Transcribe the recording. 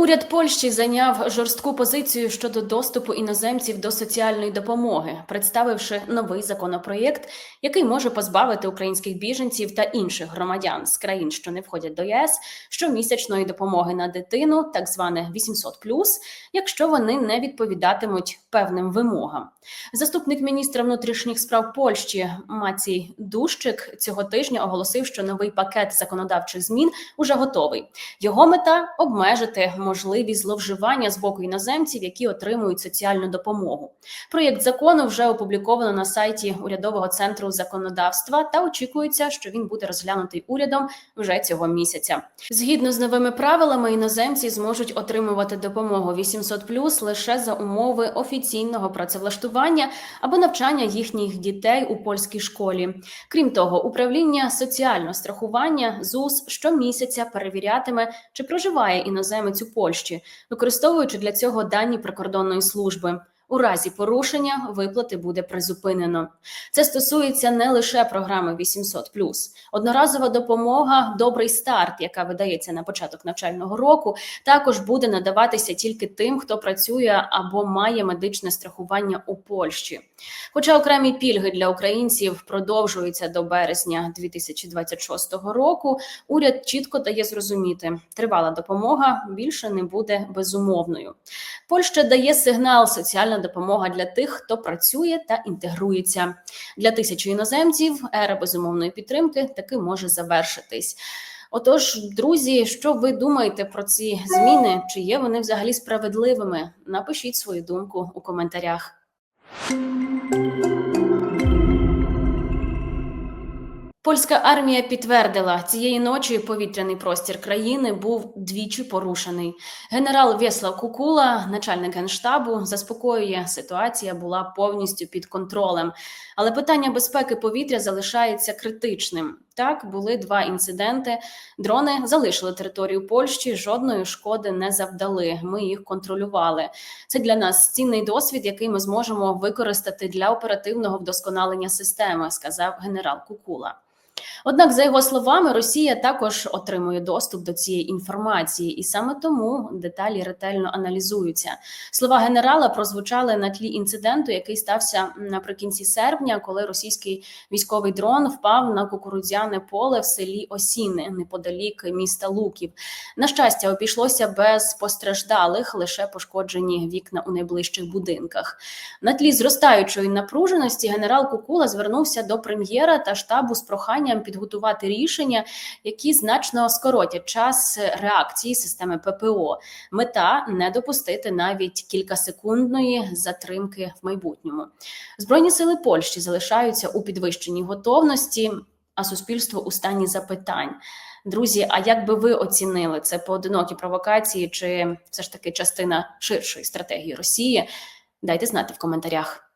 Уряд Польщі зайняв жорстку позицію щодо доступу іноземців до соціальної допомоги, представивши новий законопроєкт, який може позбавити українських біженців та інших громадян з країн, що не входять до ЄС, щомісячної допомоги на дитину, так зване 800+, якщо вони не відповідатимуть певним вимогам. Заступник міністра внутрішніх справ Польщі Мацій Дущик цього тижня оголосив, що новий пакет законодавчих змін уже готовий. Його мета обмежити можливість зловживання з боку іноземців, які отримують соціальну допомогу. Проєкт закону вже опубліковано на сайті урядового центру законодавства та очікується, що він буде розглянутий урядом вже цього місяця. Згідно з новими правилами, іноземці зможуть отримувати допомогу 800+, лише за умови офіційного працевлаштування або навчання їхніх дітей у польській школі. Крім того, управління соціального страхування ЗУС щомісяця перевірятиме, чи проживає іноземець у використовуючи для цього дані прикордонної служби. У разі порушення виплати буде призупинено. Це стосується не лише програми 800+. Одноразова допомога Добрий старт, яка видається на початок навчального року, також буде надаватися тільки тим, хто працює або має медичне страхування у Польщі. Хоча окремі пільги для українців продовжуються до березня 2026 року, уряд чітко дає зрозуміти, тривала допомога більше не буде безумовною. Польща дає сигнал соціальна допомога для тих, хто працює та інтегрується. Для тисячі іноземців ера безумовної підтримки таки може завершитись. Отож, друзі, що ви думаєте про ці зміни? Чи є вони взагалі справедливими? Напишіть свою думку у коментарях. Польська армія підтвердила, цієї ночі повітряний простір країни був двічі порушений. Генерал Вєслав Кукула, начальник генштабу, заспокоює, ситуація була повністю під контролем. Але питання безпеки повітря залишається критичним. Так, були два інциденти. Дрони залишили територію Польщі, жодної шкоди не завдали. Ми їх контролювали. Це для нас цінний досвід, який ми зможемо використати для оперативного вдосконалення системи, сказав генерал Кукула. Однак, за його словами, Росія також отримує доступ до цієї інформації, і саме тому деталі ретельно аналізуються. Слова генерала прозвучали на тлі інциденту, який стався наприкінці серпня, коли російський військовий дрон впав на кукурудзяне поле в селі Осіни неподалік міста Луків. На щастя, обійшлося без постраждалих, лише пошкоджені вікна у найближчих будинках. На тлі зростаючої напруженості генерал Кукула звернувся до прем'єра та штабу з проханням підготувати рішення, які значно скоротять час реакції системи ППО. Мета не допустити навіть кількасекундної затримки в майбутньому. Збройні сили Польщі залишаються у підвищеній готовності, а суспільство у стані запитань. Друзі, а як би ви оцінили це поодинокі провокації, чи все ж таки частина ширшої стратегії Росії? Дайте знати в коментарях.